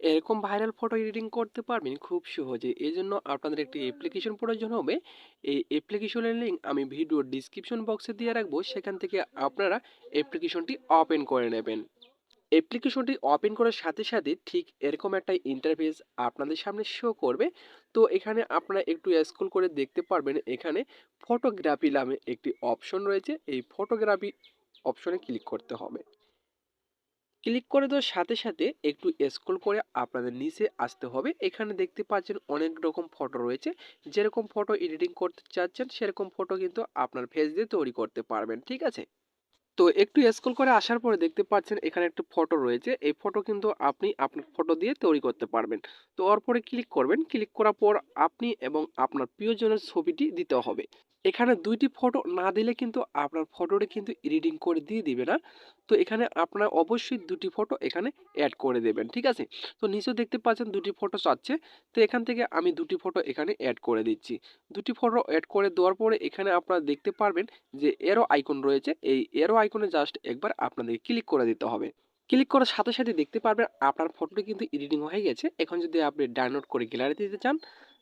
এরকম viral photo editing করতে পারবেন খুব সহজে। এই জন্য আপনাদের একটি অ্যাপ্লিকেশন প্রয়োজন হবে। এই অ্যাপ্লিকেশনের লিঙ্ক আমি ভিডিওর ডিসক্রিপশন বক্সে দিয়ে রাখব। সেখান থেকে আপনারা অ্যাপ্লিকেশনটি ওপেন করে নেবেন। অ্যাপ্লিকেশনটি ওপেন করার সাথে সাথে ঠিক এরকম একটা ইন্টারফেস আপনাদের সামনে শো করবে। তো এখানে আপনারা একটু স্ক্রল করে দেখতে পারবেন, এখানে ফটোগ্রাফি নামে একটি অপশন রয়েছে। এই ফটোগ্রাফি অপশনে ক্লিক করতে হবে। ক্লিক করে দেওয়ার সাথে সাথে একটু স্ক্রল করে আপনাদের নিচে আসতে হবে। এখানে দেখতে পাচ্ছেন অনেক রকম ফটো রয়েছে। যেরকম ফটো এডিটিং করতে চাচ্ছেন, সেরকম ফটো কিন্তু আপনার ফেস দিয়ে তৈরি করতে পারবেন, ঠিক আছে? তো একটু স্ক্রল করে আসার পরে দেখতে পাচ্ছেন এখানে একটা ফটো রয়েছে। এই ফটো কিন্তু আপনি আপনার ফটো দিয়ে তৈরি করতে পারবেন। তো ওর পরে ক্লিক করবেন। ক্লিক করার পর আপনি এবং আপনার প্রিয়জনের ছবিটি দিতে হবে। এখানে দুইটি ফটো না দিলে কিন্তু আপনার ফটোটি কিন্তু এডিটিং করে দিয়ে দিবে না। তো এখানে আপনার অবশ্যই দুটি ফটো এখানে অ্যাড করে দেবেন, ঠিক আছে? তো নিচেও দেখতে পাচ্ছেন দুটি ফটো চাচ্ছে তো এখান থেকে আমি দুটি ফটো এখানে অ্যাড করে দিচ্ছি। দুটি ফটো অ্যাড করে দেওয়ার পরে এখানে আপনারা দেখতে পারবেন যে এরো আইকন রয়েছে। এই এরো আইকনে জাস্ট একবার আপনাদেরকে ক্লিক করে দিতে হবে। ক্লিক করার সাথে সাথে দেখতে পারবেন আপনার ফটোটি কিন্তু এডিটিং হয়ে গেছে। এখন যদি আপনি ডাউনলোড করে গ্যালারিতে দিতে চান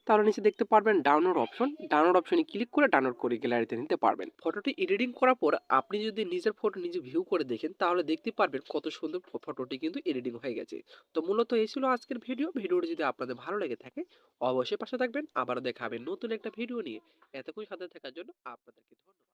তাহলে নিচে দেখতে পারবেন ডাউনলোড অপশন ডাউনলোড অপশনে ক্লিক করে ডাউনলোড করে গ্যালারিতে নিতে পারবেন। ফটোটি এডিটিং করার পর আপনি যদি নিজের ফটো নিজে ভিউ করে দেখেন, তাহলে দেখতে পারবেন কত সুন্দর ফটোটি কিন্তু এডিটিং হয়ে গেছে। তো মূলত এই ছিল আজকের ভিডিও ভিডিওটি যদি আপনাদের ভালো লেগে থাকে, অবশ্যই পাশে থাকবেন। আবারও দেখাবেন নতুন একটা ভিডিও নিয়ে। এতক্ষণ সাথে থাকার জন্য আপনাদেরকে ধন্যবাদ।